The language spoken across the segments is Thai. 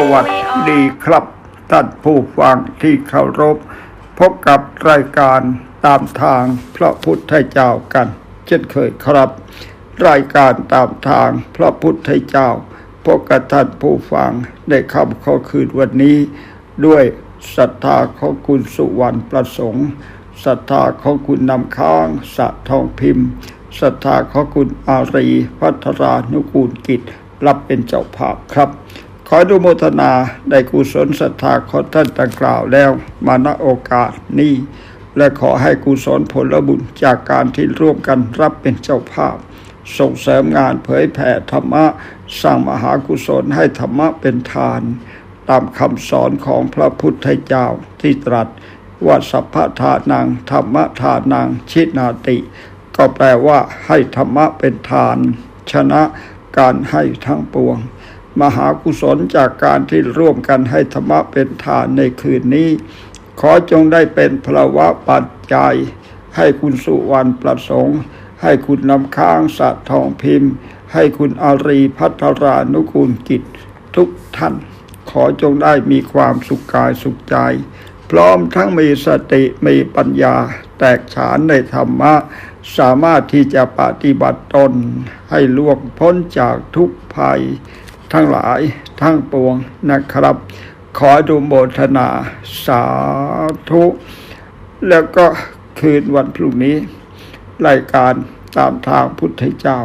สวัสดีครับท่านผู้ฟังที่เคารพ พบกับรายการตามทางพระพุทธเจ้ากัน เช่นเคยครับ รายการตามทางพระพุทธเจ้าพบกับท่านผู้ฟังได้คำข้อคืนวันนี้ ด้วยศรัทธาของคุณสุวรรณประสงค์ศรัทธาของคุณนำค้างสะทองพิมพ์ศรัทธาของคุณอารีพัทรานุกูลกิจรับเป็นเจ้าภาพครับ ขออนุโมทนาได้กุศลศรัทธาของท่านดังกล่าวแล้วมาณโอกาสนี้ และขอให้กุศลผลบุญจากการที่ร่วมกันรับเป็นเจ้าภาพ ส่งเสริมงานเผยแผ่ธรรมะ สร้างมหากุศลให้ธรรมะเป็นทาน ตามคำสอนของพระพุทธเจ้าที่ตรัสว่าสัพพทานังธรรมทานังชินาติ ก็แปลว่าให้ธรรมะเป็นทาน ชนะการให้ทั้งปวง มหากุศลจากการที่ร่วมกันให้ธรรมะเป็นทานในคืนนี้ ขอจงได้เป็นพลวะปัจจัย ให้คุณสุวรรณประสงค์ ให้คุณนำค้างสะทองพิมพ์ ให้คุณอารีพัทรานุกูลกิจ ทุกท่าน ขอจงได้มีความสุขกายสุขใจ พร้อมทั้งมีสติมีปัญญา แตกฉานในธรรมะสามารถที่จะปฏิบัติตนให้ล่วงพ้นจากทุกภัย ทั้งหลายทั้งปวงนะครับ ขอดูโมทนาสาธุ แล้วก็คืนวันพรุ่งนี้ รายการตามทางพุทธเจ้า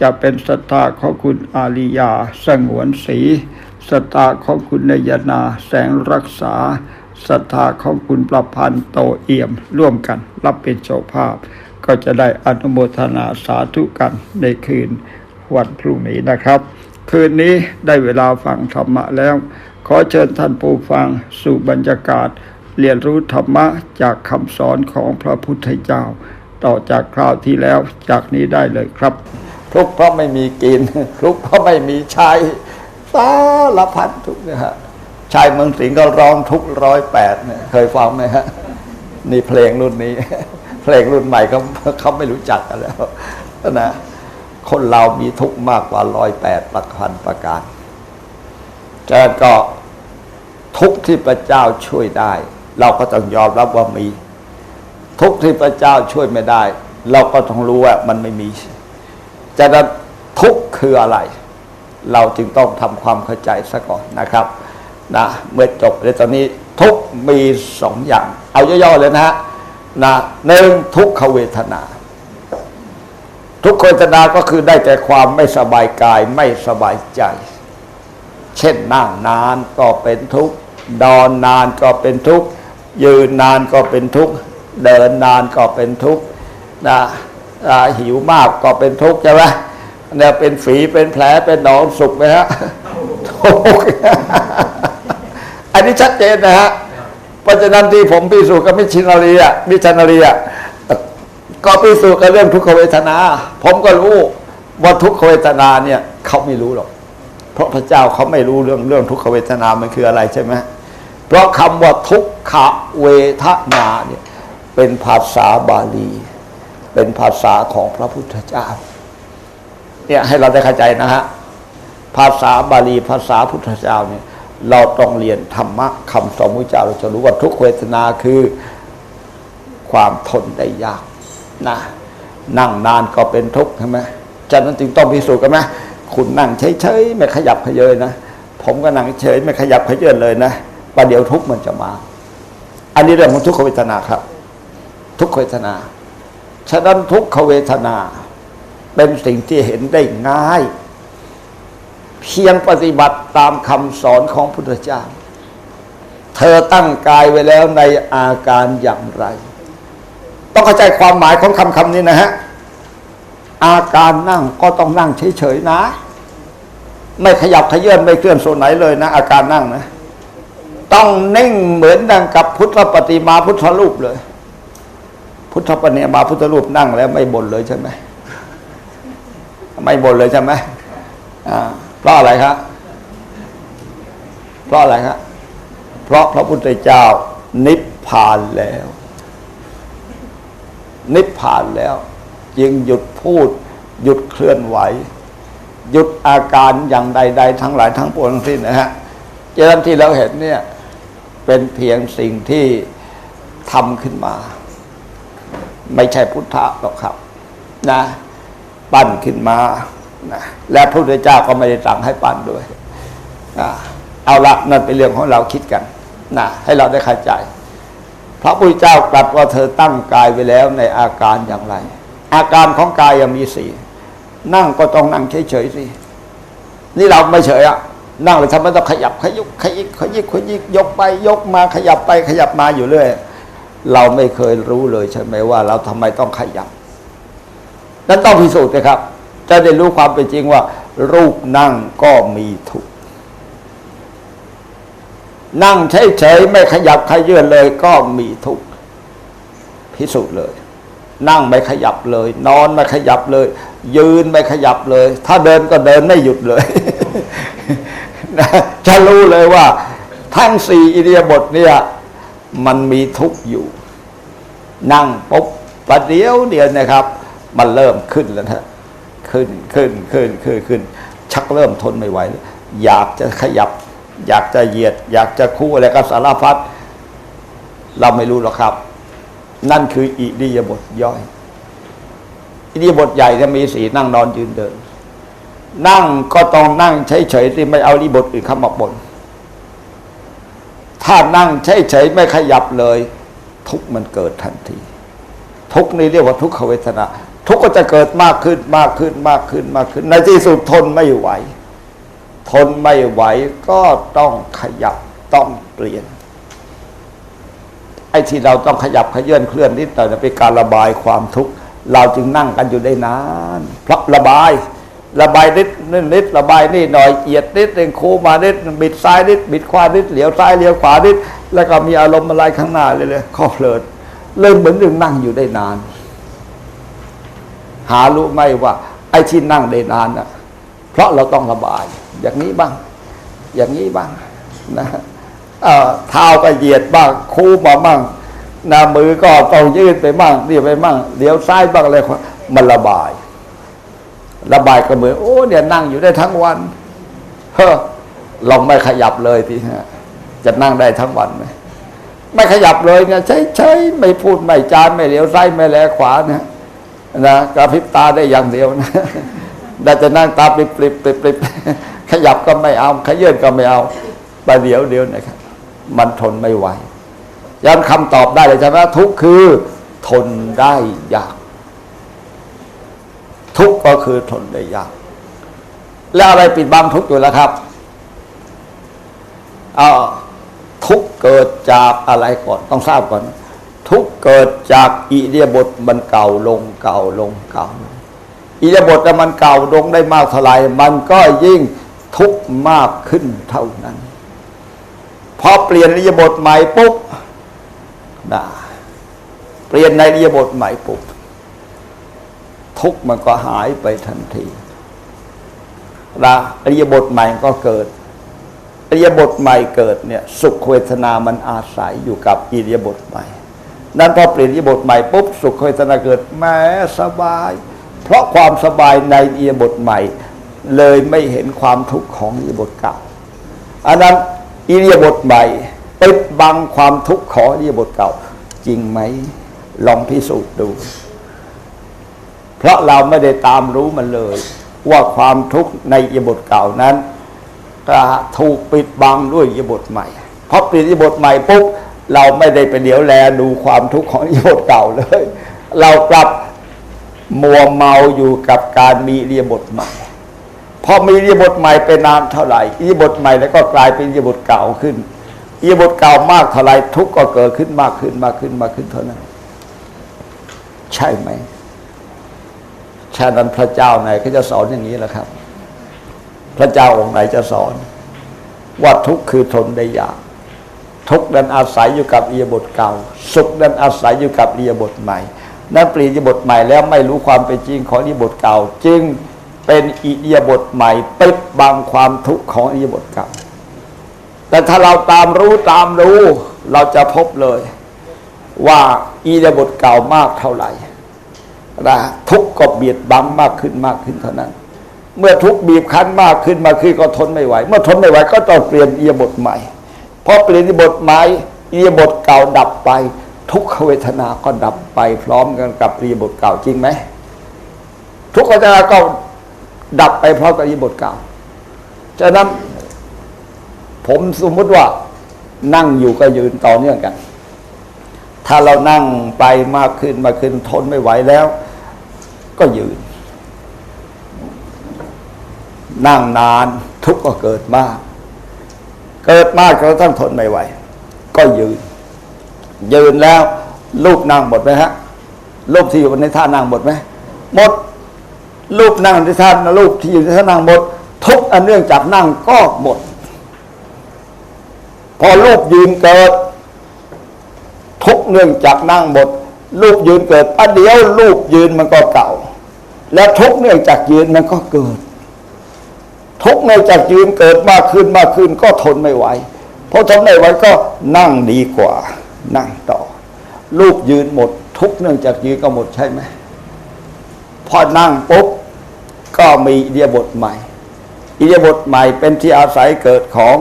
จะเป็นสตาของคุณอาริยา สงวนศรีสตาของคุณนยนา แสงรักษาสตาของคุณประพันธ์โตเอี่ยมร่วมกัน รับเป็นเจ้าภาพ ก็จะได้อนุโมทนาสาธุกันในคืนวันพรุ่งนี้นะครับ คืนนี้ได้เวลาฟังธรรมะแล้ว ขอเชิญท่านผู้ฟังสู่บรรยากาศ เรียนรู้ธรรมะจากคำสอนของพระพุทธเจ้า ต่อจากคราวที่แล้วจากนี้ได้เลยครับทุกข์เพราะไม่มีกินทุกข์เพราะไม่มีใช้สารพัดทุกข์นะฮะชายเมืองสิงห์ก็ร้องทุกร้อยแปดเนี่ยเคยฟังไหมฮะนี่เพลงรุ่นนี้ เพลงรุ่นใหม่เขาเขาไม่รู้จักกันแล้วนะ คนเรามีทุกข์มากกว่าร้อยแปดประพันประการแต่ก็ทุกข์ที่พระเจ้าช่วยได้ เราก็ต้องยอมรับว่ามี ทุกข์ที่พระเจ้าช่วยไม่ได้ เราก็ต้องรู้ว่ามันไม่มีจะนั้นทุกข์คืออะไร เราจึงต้องทำความเข้าใจซะก่อนนะครับนะเมื่อจบในตอนนี้ทุกข์มีสองอย่าง เอาย่อๆเลยนะฮะนะหนึ่งทุกขเวทนา ทุกขเวทนาก็คือได้แต่ความไม่สบายกายไม่สบายใจ เช่นนั่งนานก็เป็นทุกข์นอนนานก็เป็นทุกข์ยืนนานก็เป็นทุกข์เดินนานก็เป็นทุกข์นะหิวมากก็เป็นทุกข์ใช่ไหมเนี่ยเป็นฝีเป็นแผลเป็นหนองสุกไหมฮะทุกข์อันนี้ชัดเจนนะฮะเพราะฉะนั้นที่ผมพิสูจน์กับมิชชันนารีอะมิชชันนารีอะ ก็พิสูจน์กับเรื่องทุกขเวทนา ผมก็รู้ว่าทุกขเวทนาเนี่ยเขาไม่รู้หรอก เพราะพระเจ้าเขาไม่รู้เรื่องเรื่องทุกขเวทนามันคืออะไรใช่ไหมเพราะคำว่าทุกขเวทนาเนี่ยเป็นภาษาบาลี เป็นภาษาของพระพุทธเจ้าเนี่ยให้เราได้เข้าใจนะฮะภาษาบาลีภาษาพุทธเจ้าเนี่ยเราต้องเรียนธรรมะคำสอนพระเจ้าเราจะรู้ว่าทุกขเวทนาคือความทนได้ยาก นะนั่งนานก็เป็นทุกข์ใช่ไหมฉะนั้นจึงต้องพิสูจน์กันไหมคุณนั่งเฉยๆไม่ขยับเขยเยนะ ผมก็นั่งเฉยไม่ขยับเขยื้อนเลยนะประเดี๋ยวทุกข์มันจะมา อันนี้เรื่องของทุกขเวทนาครับ ทุกขเวทนา ฉะนั้นทุกขเวทนา เป็นสิ่งที่เห็นได้ง่าย เพียงปฏิบัติตามคำสอนของพุทธเจ้า เธอตั้งกายไว้แล้วในอาการอย่างไร ต้องเข้าใจความหมายของคำคำนี้นะฮะ อาการนั่งก็ต้องนั่งเฉยๆนะ ไม่ขยับขยื่นไม่เคลื่อนส่วนไหนเลยนะ อาการนั่งนะ ต้องนิ่งเหมือนดังกับพุทธปฏิมาพุทธรูปเลย พุทธปฏิมาพุทธรูปนั่งแล้วไม่บ่นเลยใช่ไหมไม่บ่นเลยใช่ไหมเพราะอะไรครับเพราะอะไรครับเพราะพระพุทธเจ้านิพพานแล้ว นิพพานแล้ว จึงหยุดพูด หยุดเคลื่อนไหว หยุดอาการอย่างใด ๆ ทั้งหลายทั้งปวงทั้งสิ้นนะฮะฉะนั้นที่เราเห็นเนี่ยเป็นเพียงสิ่งที่ทำขึ้นมา ไม่ใช่พุทธะหรอกครับ นะ ปั้นขึ้นมานะและพระพุทธเจ้าก็ไม่ได้สั่งให้ปั้นด้วยอ่าเอาละนั่นเป็นเรื่องของเราคิดกันนะให้เราได้เข้าใจ พระพุทธเจ้ากลับว่าเธอตั้งกายไว้แล้วในอาการอย่างไร อาการของกายยังมีสี่นั่งก็ต้องนั่งเฉยๆสินี่เราไม่เฉยอะนั่งเลยทำไมต้องขยับขยุกขยิกขยิกขยิกยกไปยกมาขยับไปขยับมาอยู่เรื่อยเราไม่เคยรู้เลยใช่ไหมว่า เราทำไมต้องขยับนั้นต้องพิสูจน์นะครับ จะได้รู้ความเป็นจริงว่า รูปนั่งก็มีทุก นั่งเฉยๆไม่ขยับขยื่นเลยก็มีทุกข์พิสูจน์เลย นั่งไม่ขยับเลย นอนไม่ขยับเลย ยืนไม่ขยับเลย ถ้าเดินก็เดินไม่หยุดเลยจะรู้เลยว่า ทั้งสี่อิเดียบทเนี่ยมันมีทุกข์อยู่ นั่งปุ๊บประเดี๋ยวเดียวนะครับ มันเริ่มขึ้นแล้วนะขึ้นขึ้นขึ้นขึ้นขึ้น ชักเริ่มทนไม่ไหว อยากจะขยับ อยากจะเหยียด อยากจะคู่อะไรก็สารพัดเราไม่รู้หรอกครับ นั่นคืออิริยาบถย่อย อิริยาบถใหญ่จะมีสีนั่งนอนยืนเดิน นั่งก็ต้องนั่งเฉยๆที่ไม่เอาอิริยาบถอื่นเข้ามาปนถ้านั่งเฉยๆไม่ขยับเลย ทุกมันเกิดทันที ทุกนี่เรียกว่าทุกขเวทนา ทุกก็จะเกิดมากขึ้นมากขึ้นมากขึ้นมากขึ้น ในที่สุดทนไม่ไหว ทนไม่ไหวก็ต้องขยับต้องเปลี่ยน ไอ้ที่เราต้องขยับขยื่นเคลื่อนนิดหน่อยนะเป็นการระบายความทุกข์เราจึงนั่งกันอยู่ได้นานเพราะระบาย ระบายนิดนิดนิดระบายนี่หน่อยเอียดนิดเองโค้มานิดบิดซ้ายนิดบิดขวานิดเหลียวซ้ายเหลียวขวานิดแล้วก็มีอารมณ์อะไรข้างหน้าเลยเลยข้อเพลินเริ่มเหมือนหนึ่งนั่งอยู่ได้นาน หารู้ไหมว่า ไอ้ที่นั่งได้นานน่ะเพราะเราต้องระบาย อย่างนี้บ้าง อย่างนี้บ้างนะเอ่อเท้าก็เหยียดบ้าง คูมาบ้างน้ามือก็ต้องยืดไปบ้างเรียบไปบ้างเดี๋ยวซ้ายบ้างอะไรมันระบาย ระบายก็เหมือนโอ้เนี่ยนั่งอยู่ได้ทั้งวันเฮ้อลองไม่ขยับเลยทีฮะจะนั่งได้ทั้งวันไหมไม่ขยับเลยเนี่ยใช้ๆไม่พูดไม่จานไม่เหลียวซ้ายไม่แลขวานะนะกระพริบตาได้อย่างเดียวนะได้จะนั่งตาปริบปริบปริบปริบ ขยับก็ไม่เอา ขยื่นก็ไม่เอาประเดี๋ยวเดียวนะครับ มันทนไม่ไหวย้อนคำตอบได้เลยใช่ไหมทุกคือ ทนได้ยาก ทุกก็คือทนได้ยาก แล้วอะไรปิดบังทุกอยู่แล้วครับเอาทุกเกิดจากอะไรก่อนต้องทราบก่อน ทุกเกิดจากอิเดียาบทมันเก่าลงเก่าลงเก่าอิริยาบถแต่มันเก่าลงได้มากเท่าไหร่มันก็ยิ่ง ทุกมากขึ้นเท่านั้น พอเปลี่ยนอิริยบถใหม่ปุ๊บนะเปลี่ยนในอิริยบถใหม่ปุ๊บทุกมันก็หายไปทันทีนะอิริยบถใหม่ก็เกิดอิริยบถใหม่เกิดเนี่ย สุขเวทนามันอาศัยอยู่กับอิริยบถใหม่ นั้นพอเปลี่ยนอิริยบถใหม่ปุ๊บสุขเวทนาเกิดแม้สบาย เพราะความสบายในอิริยบถใหม่ เลยไม่เห็นความทุกข์ของอิริยบถเก่าอันนั้นอิริยบถใหม่ปิดบังความทุกข์ของอิริยบถเก่า จริงไหมลองพิสูจน์ดู เพราะเราไม่ได้ตามรู้มันเลย ว่าความทุกข์ในอิริยบถเก่านั้นก็ถูกปิดบังด้วยอิริยบถใหม่เพราะปลี่ยนอิริยบถใหม่ปุ๊บเราไม่ได้ไปเดี๋ยวแลดูความทุกข์ของอิริยบถเก่าเลย เรากลับมัวเมาอยู่กับการมีอิริยบถใหม่ อมีอิริยบถใหม่เป็นนานเท่าไหร่อิริยบถใหม่แล้วก็กลายเป็นอิริยบถเก่าขึ้นอิริยบถเก่ามากเท่าไหร่ทุกข์ก็เกิดขึ้นมากขึ้นมากขึ้นมากขึ้นเท่านั้น ใช่ไหมฉะนั้นพระเจ้าไหนก็จะสอนอย่างนี้แหละครับ พระเจ้าองค์ไหนจะสอน ว่าทุกข์คือทนได้ยากทุกข์นั้นอาศัยอยู่กับอิริยบถเก่า สุขนั้นอาศัยอยู่กับอิริยบถใหม่ นั้นเปลี่ยนอิริยาบถใหม่แล้วไม่รู้ความเป็นจริงของอิริยบถเก่า จึง เป็นอิริยาบถใหม่ปิดบังความทุกข์ของอิริยาบถเก่าแต่ถ้าเราตามรู้ตามรู้ เราจะพบเลย ว่าอิริยาบถเก่ามากเท่าไหร่นะทุกข์ก็เบียดบังมากขึ้นมากขึ้นเท่านั้น เมื่อทุกข์บีบคั้นมากขึ้นมาขึ้นก็ทนไม่ไหว เมื่อทนไม่ไหวก็ต้องเปลี่ยนอิริยาบทใหม่พอเปลี่ยนอิริยาบทใหม่อิริยาบทเก่าดับไป ทุกขเวทนาก็ดับไปพร้อมกันกับอิริยาบทเก่าจริงไหมทุกขเวทนาก็ ดับไปพร้อมกับอิริบทเก่าฉะนั้นผมสมมติว่า นั่งอยู่ก็ยืนต่อเนื่องกัน ถ้าเรานั่งไปมากขึ้นมากขึ้นทนไม่ไหวแล้ว ก็ยืน นั่งนานทุกข์ก็เกิดมาก เกิดมากกระทั่งทนไม่ไหว ก็ยืน ยืนแล้วรูปนั่งหมดไหมฮะรูปที่อยู่ในท่านั่งหมดไหมหมด รูปนั่งในท่านรูปที่อยู่ในท่านั่งหมด ทุกอันเนื่องจากนั่งก็หมด พอรูปยืนเกิด ทุกเนื่องจากนั่งหมดรูปยืนเกิดประเดียวรูปยืนมันก็เก่า และทุกเนื่องจากยืนมันก็เกิด ทุกเนื่องจากยืนเกิดมากขึ้นมากขึ้นก็ทนไม่ไหวพอทนไม่ไหวก็นั่งดีกว่า นั่งต่อ รูปยืนหมด ทุกเนื่องจากยืนก็หมดใช่ไหมพอนั่งปุ๊บ ก็มีอิเดียบทใหม่ อิเดียบทใหม่เป็นที่อาศัยเกิดของ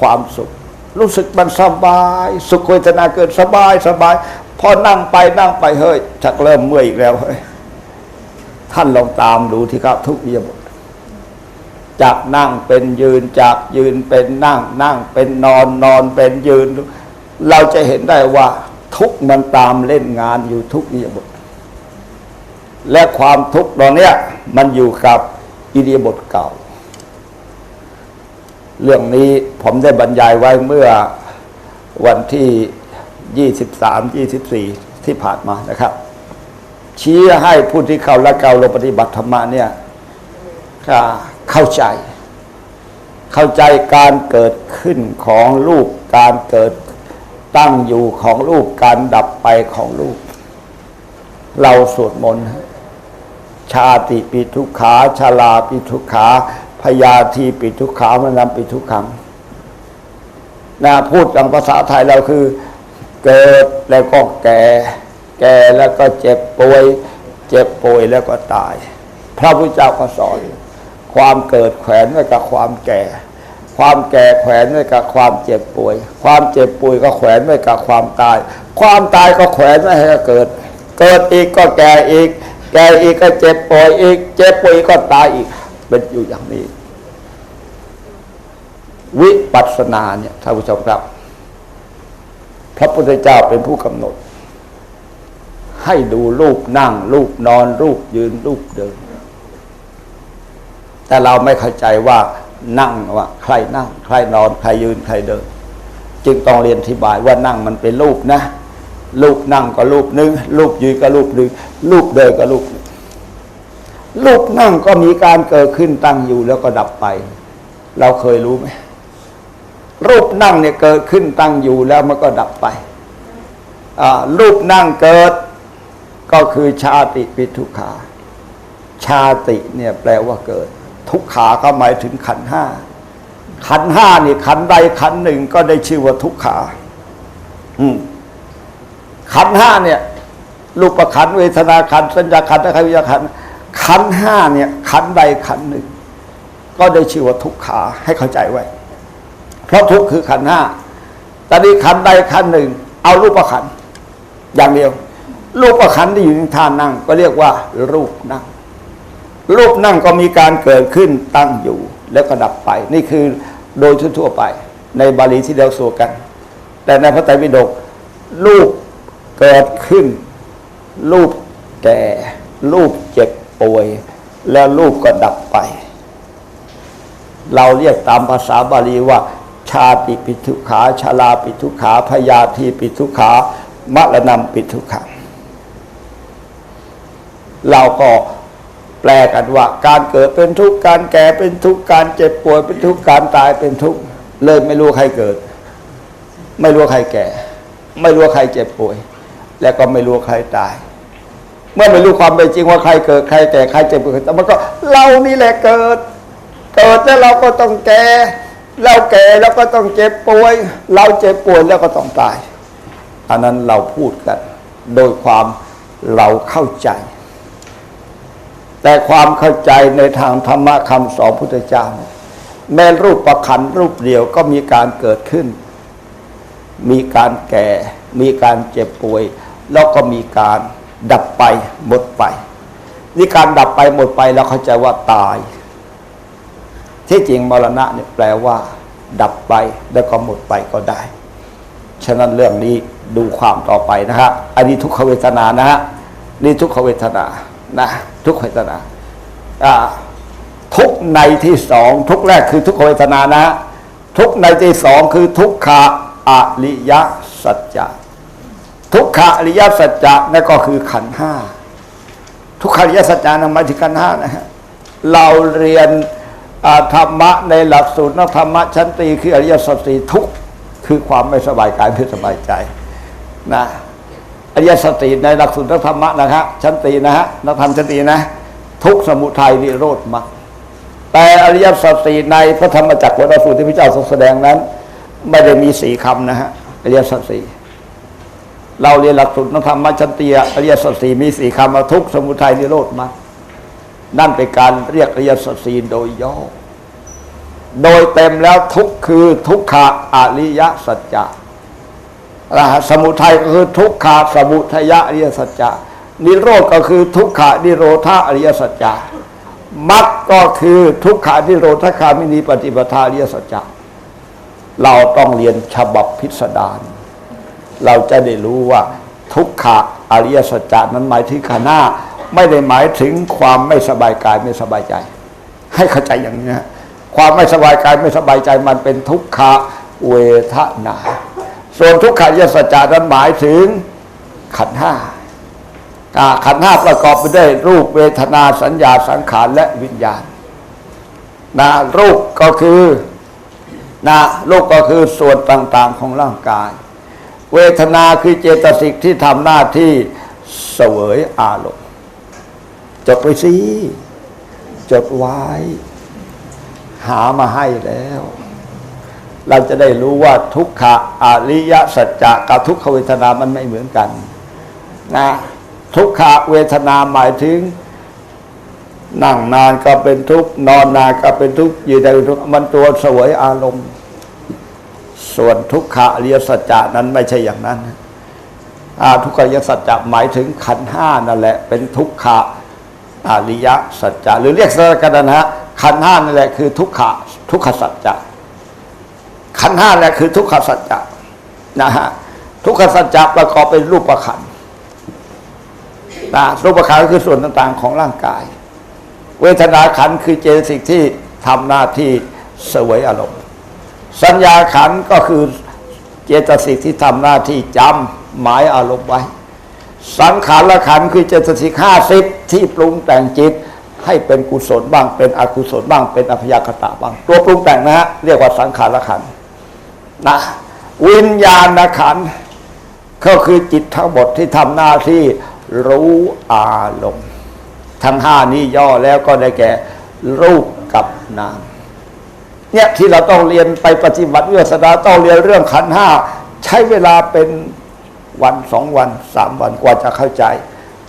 ความสุข รู้สึกมันสบาย สุขเวทนาเกิดสบายสบายพอนั่งไปนั่งไปเฮ้ยชักเริ่มเมื่อยอีกแล้วเฮ้ยท่านลองตามดูที่ครับทุกอิริยบทจากนั่งเป็นยืนจากยืนเป็นนั่ง นั่งเป็นนอนนอนเป็นยืน เราจะเห็นได้ว่าทุกมันตามเล่นงานอยู่ทุกอิริยบทและความทุกข์ตอนเนี้ย มันอยู่กับอิริยบถเก่า เรื่องนี้ผมได้บรรยายไว้เมื่อวันที่ 23 24 ที่ผ่านมานะครับ ชี้ให้ผู้ที่เข้าและเก่าลงปฏิบัติธรรมะเนี่ยเข้าใจ เข้าใจการเกิดขึ้นของรูปการเกิดตั้งอยู่ของรูปการดับไปของรูปเราสวดมนต์ ชาติปิทุกขาชาลาปิทุกขาพยาธีปิทุกขามนำปิทุกขังนะพูดอย่างภาษาไทยเราคือ เกิดแล้วก็แก่ แก่แล้วก็เจ็บป่วย เจ็บป่วยแล้วก็ตาย พระพุทธเจ้าก็สอน ความเกิดแขวนไว้กับความแก่ ความแก่แขวนไว้กับความเจ็บป่วย ความเจ็บป่วยก็แขวนไว้กับความตาย ความตายก็แขวนไว้ให้เกิด เกิดอีกก็แก่อีก แก่อีกก็เจ็บป่วยอีก เจ็บป่วยก็ตายอีก เป็นอยู่อย่างนี้ วิปัสสนาเนี่ยท่านผู้ชมครับ พระพุทธเจ้าเป็นผู้กำหนด ให้ดูรูปนั่ง รูปนอน รูปยืน รูปเดิน แต่เราไม่เข้าใจว่านั่งว่า ใครนั่ง ใครนอน ใครยืนใครเดิน จึงต้องเรียนอธิบายว่านั่งมันเป็นรูปนะ รูปนั่งก็รูปหนึ่งรูปยืนก็รูปหนึ่งรูปเดินก็รูปหนึ่งรูปนั่งก็มีการเกิดขึ้นตั้งอยู่แล้วก็ดับไป เราเคยรู้ไหมรูปนั่งเนี่ยเกิดขึ้นตั้งอยู่แล้วมันก็ดับไปรูปนั่งเกิด ก็คือชาติปิทุขาชาติเนี่ยแปลว่าเกิด ทุกขาก็หมายถึงขันห้าขันห้านี่ขันใดขันหนึ่งก็ได้ชื่อว่าทุกขา อืม ขันห้าเนี่ยรูปขันเวทนาขันสัญญาขันและวิญญาขันขันห้าเนี่ยขันใดขันหนึ่ง ก็ได้ชื่อว่าทุกขาให้เข้าใจไว้ เพราะทุกคือขันห้าตอนนี้ขันใดขันหนึ่ง เอารูปขันอย่างเดียว รูปขันที่อยู่ในท่านั่ง ก็เรียกว่า รูปนั่ง รูปนั่งก็มีการเกิดขึ้นตั้งอยู่ แล้วก็ดับไป นี่คือโดยทั่วๆไป ในบาลีที่เราสวดกัน แต่ในพระไตรปิฎกรูป เกิดขึ้น รูปแก่ รูปเจ็บป่วย แล้วรูปก็ดับไป เราเรียกตามภาษาบาลีว่า ชาติปิทุขาชาลาปิทุขาพยาธีปิทุขามะระนำปิทุขังเราก็แปลกันว่า การเกิดเป็นทุกข์การแก่เป็นทุกข์การเจ็บป่วยเป็นทุกข์การตายเป็นทุกข์เลยไม่รู้ใครเกิด ไม่รู้ใครแก่ ไม่รู้ใครเจ็บป่วย และก็ไม่รู้ใครตาย เมื่อไม่รู้ความเป็นจริงว่าใครเกิดใครแก่ใครเจ็บป่วยแต่มันก็เรานี่แหละเกิด เกิดแล้วเราก็ต้องแก่เราแก่แล้วก็ต้องเจ็บป่วย เราเจ็บป่วยแล้วก็ต้องตาย อันนั้นเราพูดกัน โดยความเราเข้าใจ แต่ความเข้าใจในทางธรรมะคำสอนพุทธเจ้าเนี่ยแม้รูปประคันรูปเดียวก็มีการเกิดขึ้น มีการแก่ มีการเจ็บป่วย แล้วก็มีการดับไปหมดไป นี่การดับไปหมดไปเราเข้าใจว่าตาย ที่จริงมรณะเนี่ยแปลว่า ดับไปแล้วก็หมดไปก็ได้ ฉะนั้นเรื่องนี้ดูความต่อไปนะฮะอันนี้ทุกขเวทนานะฮะนี่ทุกขเวทนานะทุกขเวทนาอ่าทุกในที่สองทุกแรกคือทุกขเวทนานะ ทุกในที่สองคือทุกขะอริยสัจจะ ทุกขะอริยสัจจะนั่นก็คือขันธ์ห้าทุกขะอริยสัจจะนั้นหมายถึงขันห้านะฮะเราเรียนธรรมะในหลักสูตรนักธรรมะชั้นตรีคืออริยสัจสี่ทุกคือความไม่สบายกายไม่สบายใจนะอริยสัจสีในหลักสูตรนักธรรมะนะครับชั้นตรีนะฮะนักธรรมชั้นตรีนะ ทุกสมุทัยนิโรธมรรคแต่อริยสัจสีในพระธรรมจักรวรสูตรที่พระเจ้าทรงแสดงนั้น ไม่ได้มีสี่คำนะฮะอริยสัจสี่ เราเรียนหลักสูตรธรรมชั้นตรีอริยสัจสี่มีสี่คำว่าทุกสมุทัยนิโรธมรรคนั่นเป็นการเรียกอริยสัจสีโดยย่อ โดยเต็มแล้วทุกคือทุกขะอริยสัจจะสมุทัยก็คือทุกขะสมุทัยอริยสัจจะนิโรธก็คือทุกขะนิโรธาอริยสัจจะมรรคก็คือทุกขะนิโรธคามินีปฏิปทาอริยสัจจะเราต้องเรียนฉบับพิสดาร เราจะได้รู้ว่าทุกขะอริยสัจจะนั้นหมายถึงขาหน้าไม่ได้หมายถึงความไม่สบายกายไม่สบายใจ ให้เข้าใจอย่างนี้นะความไม่สบายกายไม่สบายใจมันเป็นทุกขะเวทนา ส่วนทุกขายสัจจานั้นหมายถึงขันธ์ห้าขันธ์ห้าประกอบไปด้วยรูปเวทนาสัญญาสังขารและวิญญาณนะรูปก็คือนะรูปก็คือส่วนต่างๆของร่างกาย เวทนาคือเจตสิกที่ทำหน้าที่เสวยอารมณ์จดไว้สิจดไว้ หามาให้แล้ว เราจะได้รู้ว่าทุกขะอริยสัจจะกับทุกขเวทนามันไม่เหมือนกันนะทุกขะเวทนาหมายถึง นั่งนานก็เป็นทุกข์นอนนานก็เป็นทุกข์ยืนได้เป็นทุกข์มันตัวเสวยอารมณ์ ส่วนทุกขะอริยสัจจะนั้นไม่ใช่อย่างนั้นทุกขอริยสัจจะหมายถึงขันห้านั่นแหละ เป็นทุกขะอริยสัจจะหรือเรียกสรกันนะฮะขันห้านั่นแหละคือทุกขะทุกขสัจจะขันห้าแหละคือทุกขสัจจะนะฮะทุกขสัจจะประกอบเป็นรูปขันนะรูปขันก็คือส่วนต่างๆของร่างกาย เวทนาขันคือเจตสิกที่ทำหน้าที่เสวยอารมณ์ สัญญาขันก็คือเจตสิกที่ทำหน้าที่จำหมายอารมณ์ไว้ สังขารละขันคือเจตสิกห้าสิบที่ปรุงแต่งจิตให้เป็นกุศลบ้างเป็นอกุศลบ้างเป็นอภยากตะบ้าง ตัวปรุงแต่งนะฮะเรียกว่าสังขารขันนะวิญญาณขันก็คือจิตทั้งหมดที่ทำหน้าที่รู้อารมณ์ ทั้งห้านี้ย่อแล้วก็ได้แก่รูปกับนาม เนี่ยที่เราต้องเรียนไปปฏิบัติวิปัสสนาต้องเรียนเรื่องขันห้าใช้เวลาเป็นวันสองวันสามวันกว่าจะเข้าใจ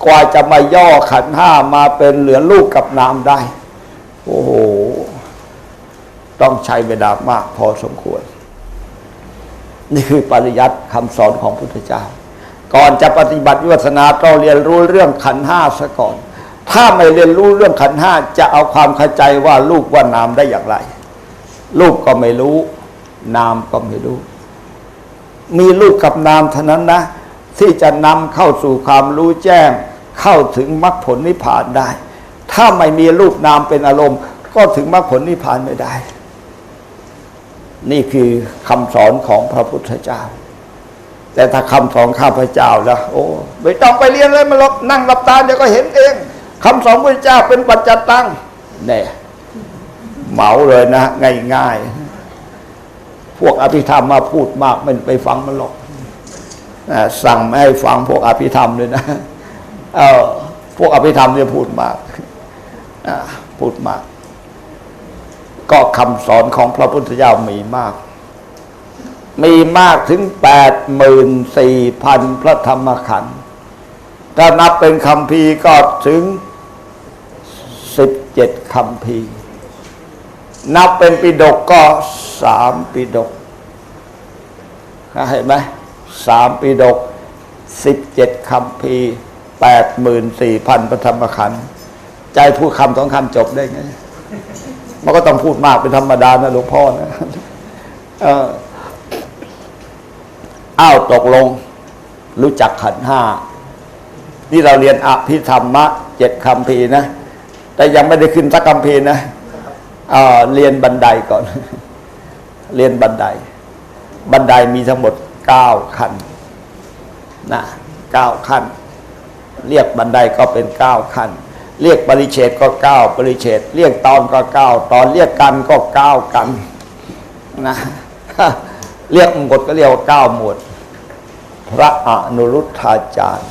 กว่าจะมาย่อขันห้ามาเป็นเหลือลูกกับนามได้ โอ้โห ต้องใช้เวลามากพอสมควร นี่คือปริยัติคำสอนของพุทธเจ้า ก่อนจะปฏิบัติวิปัสสนาต้องเรียนรู้เรื่องขันห้าซะก่อน ถ้าไม่เรียนรู้เรื่องขันห้าจะเอาความเข้าใจว่าลูกว่านามได้อย่างไร ลูกก็ไม่รู้ นามก็ไม่รู้ มีลูกกับนามเท่านั้นนะ ที่จะนำเข้าสู่ความรู้แจ้ง เข้าถึงมรรคผลนิพพานได้ ถ้าไม่มีรูปนามเป็นอารมณ์ ก็ถึงมรรคผลนิพพานไม่ได้ นี่คือคำสอนของพระพุทธเจ้า แต่ถ้าคำสอนข้าพเจ้าแล้วโอ้ไม่ต้องไปเรียนเลยมันหรอกนั่งหลับตาเดี๋ยวก็เห็นเองคำสอนพระเจ้าเป็นปัจจตังเนี่ย เหมาเลยนะ ง่ายๆ พวกอภิธรรมมาพูดมากไม่ไปฟังมันหรอกสั่งไม่ให้ฟังพวกอภิธรรมเลยนะเออพวกอภิธรรมเนี่ยพูดมากพูดมาก ก็คำสอนของพระพุทธเจ้ามีมาก มีมากถึงแปดหมื่นสี่พันพระธรรมขันธ์ถ้านับเป็นคำพีก็ถึงสิบเจ็ดคำพี นับเป็นปิดกก็สามปิดกเห็นไหมสามปิดกสิบเจ็ดคำพีแปดหมื่นสี่พันพระธรรมขันธ์ใจพูดคำสองคำจบได้ไง มันก็ต้องพูดมากเป็นธรรมดานะหลวงพ่อนะเอ้าวตกลง รู้จักขันห้านี่เราเรียนอภิธรรมะเจ็ดคำพีนะ แต่ยังไม่ได้ขึ้นสักคำพีนะ เรียนบันไดก่อน เรียนบันได บันไดมีทั้งหมดเก้าขั้นนะเก้าขั้น เรียกบันไดก็เป็นเก้าขั้น เรียกปริเฉดก็เก้าปริเฉดเรียกตอนก็เก้าตอนเรียกกันก็เก้ากันนะเรียกหมดก็เรียกว่าเก้าหมด พระอนุรุทธาจารย์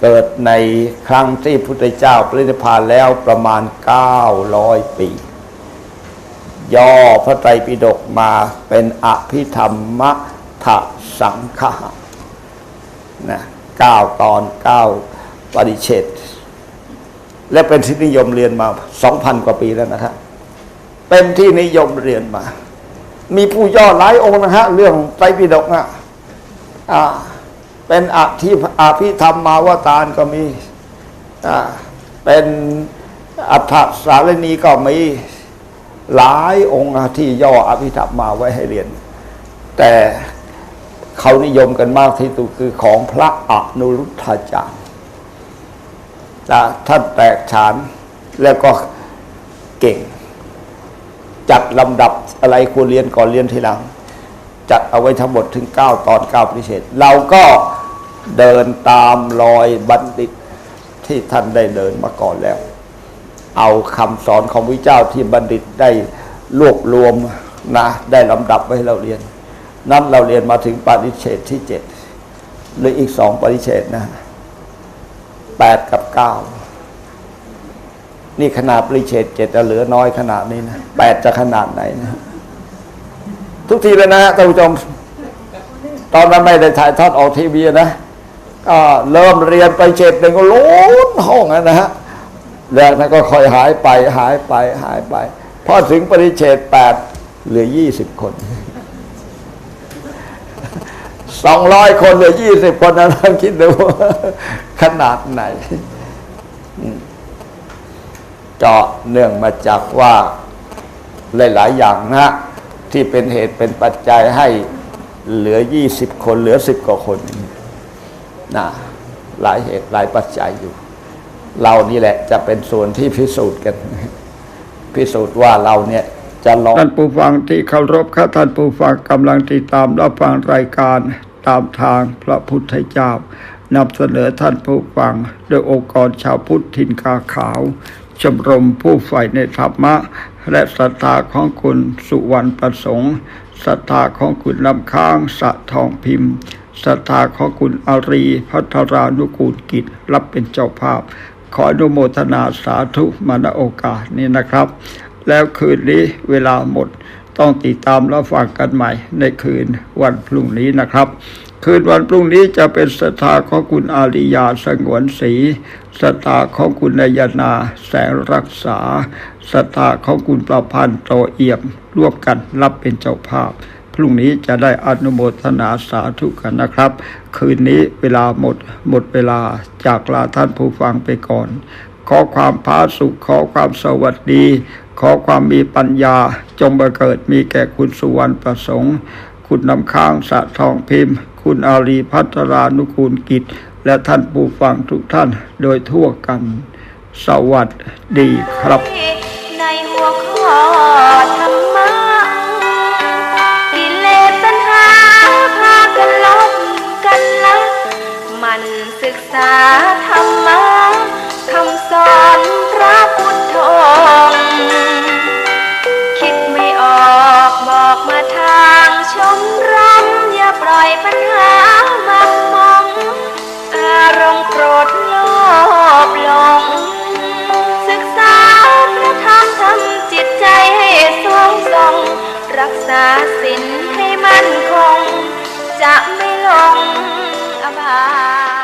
เกิดในครั้งที่พุทธเจ้าปรินิพพานแล้วประมาณ 900 ปี ย่อพระไตรปิฎกมาเป็นอภิธรรมทสังฆะนะเก้าตอนเก้าปริเชตและเป็นที่นิยมเรียนมา2,000กว่าปีแล้วนะครับเป็นที่นิยมเรียนมา มีผู้ย่อหลายองค์นะฮะ เรื่องไตรปิฎกอะอ่า เป็นอธิอภิธรรมมาวตารก็มีเป็นอัฏฐสารณีก็มีหลายองค์ที่ย่ออภิธรรมมาไว้ให้เรียน แต่เขานิยมกันมากที่สุดคือของพระอนุรุทธาจารย์ท่านแตกฉานแล้วก็เก่ง จัดลำดับอะไรควรเรียนก่อนเรียนทีหลัง จัดเอาไว้ทั้งหมดถึง 9 ตอน9พิเศษเราก็ เดินตามรอยบัณฑิตที่ท่านได้เดินมาก่อนแล้ว เอาคำสอนของพระเจ้าที่บัณฑิตได้รวบรวมนะ ได้ลำดับไว้ให้เราเรียน นั้นเราเรียนมาถึงปริเฉดที่เจ็ดหรืออีกสองปริเฉดนะแปดกับเก้านี่ขนาดปริเฉดเจ็ดจะเหลือน้อยขนาดนี้นะแปดจะขนาดไหนนะ ทุกทีเลยนะฮะท่านผู้ชม ตอนนั้นไม่ได้ถ่ายทอดออกทีวีนะ ก็เริ่มเรียนไปเจ็ดหนึ่งก็ล้นห้องนะฮะแล้วนั้นก็ค่อยหายไปหายไปหายไปพอถึงปริเฉดแปดเหลือยี่สิบคนสองร้อยคนเหลือยี่สิบคนนะท่านคิดดูขนาดไหนเจาะเนื่องมาจากว่าหลาย ๆ อย่างนะที่เป็นเหตุเป็นปัจจัยให้เหลือยี่สิบคน เหลือสิบกว่าคน นะหลายเหตุหลายปัจจัยอยู่ เรานี่แหละจะเป็นส่วนที่พิสูจน์กัน พิสูจน์ว่าเราเนี่ยจะลองท่านผู้ฟังที่เคารพครับท่านผู้ฟังกำลังติดตามรับฟังรายการตามทางพระพุทธเจ้านำเสนอท่านผู้ฟังโดยองค์กรชาวพุทธถิ่นกาขาว ชมรมผู้ใฝ่ในธรรมะ และศรัทธาของคุณสุวรรณประสงค์ศรัทธาของคุณลำค้างสะทองพิมพ์ ศรัทธาของคุณอารี พัทรานุกูลกิจ รับเป็นเจ้าภาพ ขออนุโมทนาสาธุมาณโอกาสนี้นะครับ แล้วคืนนี้เวลาหมดต้องติดตามรับฟังกันใหม่ในคืนวันพรุ่งนี้นะครับ คืนวันพรุ่งนี้จะเป็นศรัทธาของคุณอาริยาสงวนศรีศรัทธาของคุณนายนาแสงรักษาศรัทธาของคุณประพันธ์โตเอี่ยมร่วมกันรับเป็นเจ้าภาพ รุ่งนี้จะได้อนุโมทนาสาธุกันนะครับ คืนนี้เวลาหมดหมดเวลาจากลาท่านผู้ฟังไปก่อน ขอความพาสุขขอความสวัสดี ขอความมีปัญญา จงบังเกิดมีแก่คุณสุวรรณประสงค์ คุณน้ำค้างสะทองพิมพ์ คุณอารีพัทรานุกูลกิจ และท่านผู้ฟังทุกท่านโดยทั่วกัน สวัสดีครับ ในหัวข้อธรรมะ ศึกษาธรรมะคำสอนพระพุทธองค์คิดไม่ออกบอกมาทางชมรมอย่าปล่อยปัญหามักมอง อารมณ์โกรธโลภหลง ศึกษาพระธรรมทำจิตใจให้สวงทรง รักษาศีลให้มั่นคง จะไม่หลงอบาย